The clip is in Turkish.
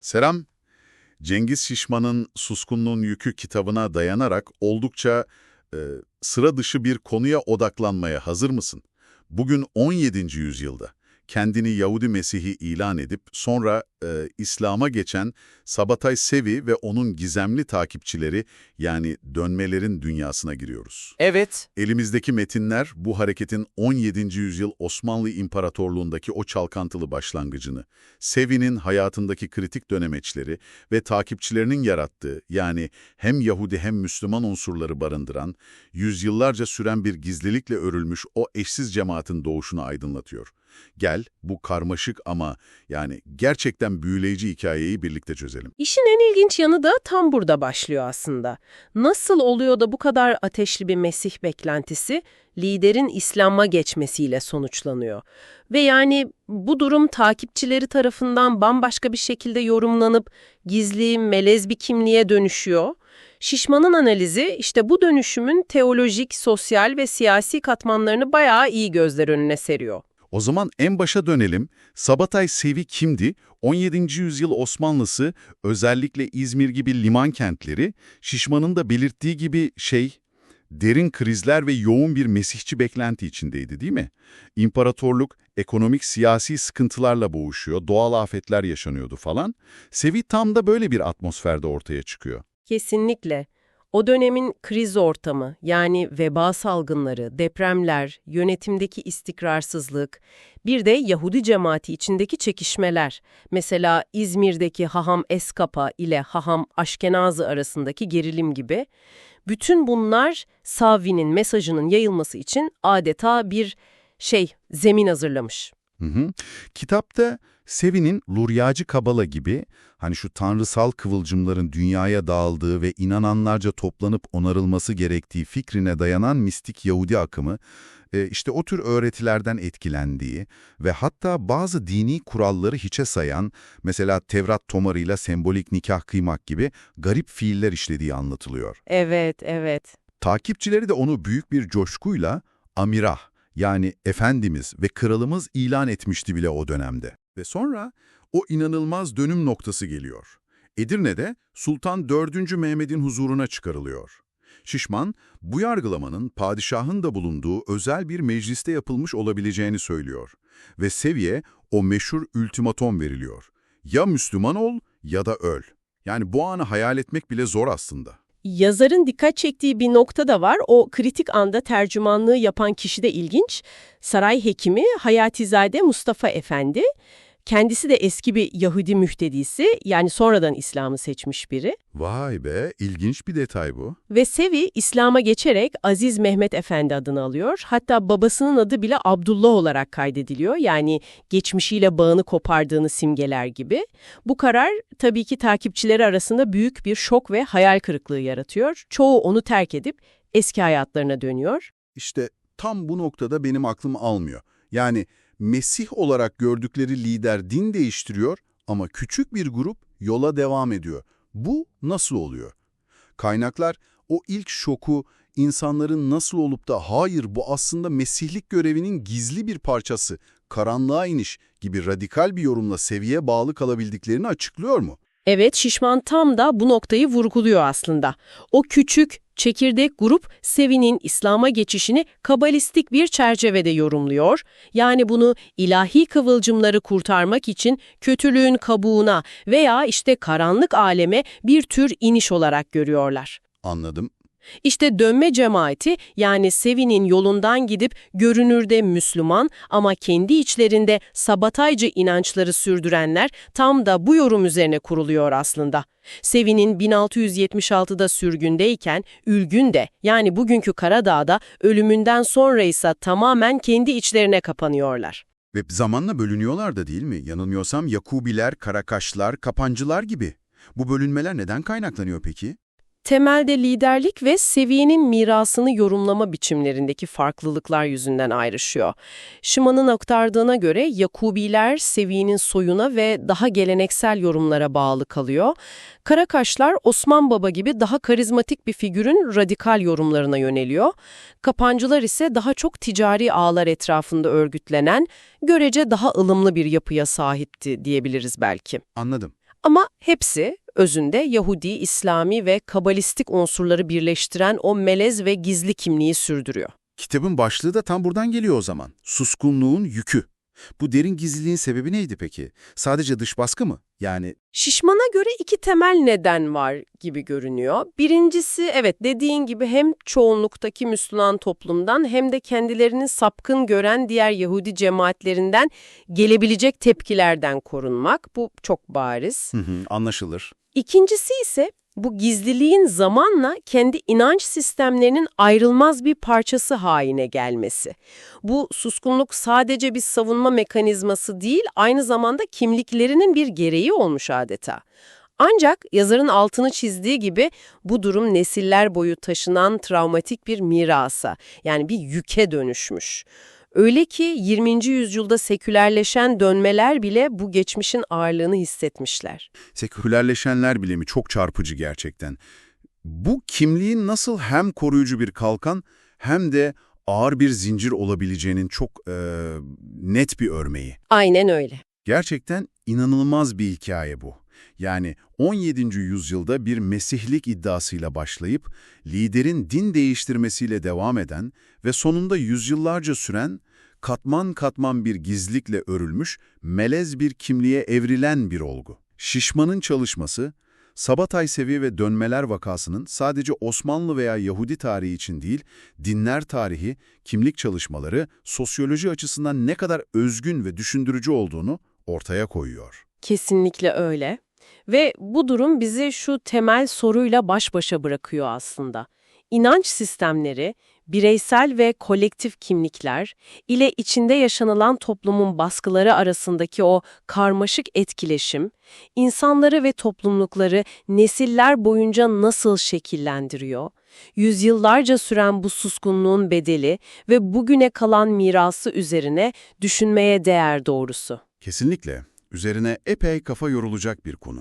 Selam. Cengiz Şişman'ın Suskunluğun Yükü kitabına dayanarak oldukça e, sıra dışı bir konuya odaklanmaya hazır mısın? Bugün 17. yüzyılda kendini Yahudi Mesih'i ilan edip sonra e, İslam'a geçen Sabatay Sevi ve onun gizemli takipçileri yani dönmelerin dünyasına giriyoruz. Evet. Elimizdeki metinler bu hareketin 17. yüzyıl Osmanlı İmparatorluğundaki o çalkantılı başlangıcını, Sevi'nin hayatındaki kritik dönemeçleri ve takipçilerinin yarattığı yani hem Yahudi hem Müslüman unsurları barındıran, yüzyıllarca süren bir gizlilikle örülmüş o eşsiz cemaatin doğuşunu aydınlatıyor. Gel bu karmaşık ama yani gerçekten büyüleyici hikayeyi birlikte çözelim. İşin en ilginç yanı da tam burada başlıyor aslında. Nasıl oluyor da bu kadar ateşli bir Mesih beklentisi liderin İslam'a geçmesiyle sonuçlanıyor? Ve yani bu durum takipçileri tarafından bambaşka bir şekilde yorumlanıp gizli, melez bir kimliğe dönüşüyor. Şişman'ın analizi işte bu dönüşümün teolojik, sosyal ve siyasi katmanlarını bayağı iyi gözler önüne seriyor. O zaman en başa dönelim. Sabatay Sevi kimdi? 17. yüzyıl Osmanlısı özellikle İzmir gibi liman kentleri, Şişman'ın da belirttiği gibi şey, derin krizler ve yoğun bir mesihçi beklenti içindeydi değil mi? İmparatorluk ekonomik siyasi sıkıntılarla boğuşuyor, doğal afetler yaşanıyordu falan. Sevi tam da böyle bir atmosferde ortaya çıkıyor. Kesinlikle. O dönemin kriz ortamı yani veba salgınları, depremler, yönetimdeki istikrarsızlık, bir de Yahudi cemaati içindeki çekişmeler. Mesela İzmir'deki Haham Eskapa ile Haham Aşkenazı arasındaki gerilim gibi. Bütün bunlar Savi'nin mesajının yayılması için adeta bir şey, zemin hazırlamış. Hı hı. Kitapta Sevi'nin Luryacı Kabala gibi hani şu tanrısal kıvılcımların dünyaya dağıldığı ve inananlarca toplanıp onarılması gerektiği fikrine dayanan mistik Yahudi akımı, e, işte o tür öğretilerden etkilendiği ve hatta bazı dini kuralları hiçe sayan, mesela Tevrat tomarıyla sembolik nikah kıymak gibi garip fiiller işlediği anlatılıyor. Evet, evet. Takipçileri de onu büyük bir coşkuyla Amirah yani Efendimiz ve Kralımız ilan etmişti bile o dönemde. Ve sonra o inanılmaz dönüm noktası geliyor. Edirne'de Sultan 4. Mehmet'in huzuruna çıkarılıyor. Şişman, bu yargılamanın padişahın da bulunduğu özel bir mecliste yapılmış olabileceğini söylüyor. Ve Seviye o meşhur ultimatom veriliyor. Ya Müslüman ol ya da öl. Yani bu anı hayal etmek bile zor aslında. Yazarın dikkat çektiği bir nokta da var. O kritik anda tercümanlığı yapan kişi de ilginç. Saray hekimi Hayatizade Mustafa Efendi. Kendisi de eski bir Yahudi mühtedisi yani sonradan İslam'ı seçmiş biri. Vay be, ilginç bir detay bu. Ve Sevi İslam'a geçerek Aziz Mehmet Efendi adını alıyor. Hatta babasının adı bile Abdullah olarak kaydediliyor. Yani geçmişiyle bağını kopardığını simgeler gibi. Bu karar tabii ki takipçileri arasında büyük bir şok ve hayal kırıklığı yaratıyor. Çoğu onu terk edip eski hayatlarına dönüyor. İşte tam bu noktada benim aklım almıyor. Yani Mesih olarak gördükleri lider din değiştiriyor ama küçük bir grup yola devam ediyor. Bu nasıl oluyor? Kaynaklar o ilk şoku insanların nasıl olup da hayır bu aslında mesihlik görevinin gizli bir parçası, karanlığa iniş gibi radikal bir yorumla seviye bağlı kalabildiklerini açıklıyor mu? Evet, Şişman tam da bu noktayı vurguluyor aslında. O küçük, çekirdek grup Sevi'nin İslam'a geçişini kabalistik bir çerçevede yorumluyor. Yani bunu ilahi kıvılcımları kurtarmak için kötülüğün kabuğuna veya işte karanlık aleme bir tür iniş olarak görüyorlar. Anladım. İşte dönme cemaati yani Sevi'nin yolundan gidip görünürde Müslüman ama kendi içlerinde sabataycı inançları sürdürenler tam da bu yorum üzerine kuruluyor aslında. Sevi'nin 1676'da sürgündeyken Ülgün de yani bugünkü Karadağ'da ölümünden sonra ise tamamen kendi içlerine kapanıyorlar. Ve zamanla bölünüyorlar da değil mi? Yanılmıyorsam Yakubiler, Karakaşlar, Kapancılar gibi. Bu bölünmeler neden kaynaklanıyor peki? Temelde liderlik ve seviyenin mirasını yorumlama biçimlerindeki farklılıklar yüzünden ayrışıyor. Şiman'ın aktardığına göre Yakubiler seviyenin soyuna ve daha geleneksel yorumlara bağlı kalıyor. Karakaşlar Osman Baba gibi daha karizmatik bir figürün radikal yorumlarına yöneliyor. Kapancılar ise daha çok ticari ağlar etrafında örgütlenen, görece daha ılımlı bir yapıya sahipti diyebiliriz belki. Anladım. Ama hepsi özünde Yahudi, İslami ve Kabalistik unsurları birleştiren o melez ve gizli kimliği sürdürüyor. Kitabın başlığı da tam buradan geliyor o zaman. Suskunluğun yükü. Bu derin gizliliğin sebebi neydi peki? Sadece dış baskı mı? Yani Şişman'a göre iki temel neden var gibi görünüyor. Birincisi evet dediğin gibi hem çoğunluktaki Müslüman toplumdan hem de kendilerini sapkın gören diğer Yahudi cemaatlerinden gelebilecek tepkilerden korunmak. Bu çok bariz. hı hı, anlaşılır. İkincisi ise bu gizliliğin zamanla kendi inanç sistemlerinin ayrılmaz bir parçası haline gelmesi. Bu suskunluk sadece bir savunma mekanizması değil, aynı zamanda kimliklerinin bir gereği olmuş adeta. Ancak yazarın altını çizdiği gibi bu durum nesiller boyu taşınan travmatik bir mirasa, yani bir yüke dönüşmüş. Öyle ki 20. yüzyılda sekülerleşen dönmeler bile bu geçmişin ağırlığını hissetmişler. Sekülerleşenler bile mi çok çarpıcı gerçekten. Bu kimliğin nasıl hem koruyucu bir kalkan hem de ağır bir zincir olabileceğinin çok eee, net bir örneği. Aynen öyle. Gerçekten inanılmaz bir hikaye bu. Yani 17. yüzyılda bir mesihlik iddiasıyla başlayıp liderin din değiştirmesiyle devam eden ve sonunda yüzyıllarca süren katman katman bir gizlikle örülmüş, melez bir kimliğe evrilen bir olgu. Şişman'ın çalışması, Sabatay Sevi ve Dönmeler vakasının sadece Osmanlı veya Yahudi tarihi için değil, dinler tarihi, kimlik çalışmaları, sosyoloji açısından ne kadar özgün ve düşündürücü olduğunu ortaya koyuyor. Kesinlikle öyle. Ve bu durum bizi şu temel soruyla baş başa bırakıyor aslında. İnanç sistemleri, bireysel ve kolektif kimlikler ile içinde yaşanılan toplumun baskıları arasındaki o karmaşık etkileşim, insanları ve toplumlukları nesiller boyunca nasıl şekillendiriyor? Yüzyıllarca süren bu suskunluğun bedeli ve bugüne kalan mirası üzerine düşünmeye değer doğrusu. Kesinlikle üzerine epey kafa yorulacak bir konu.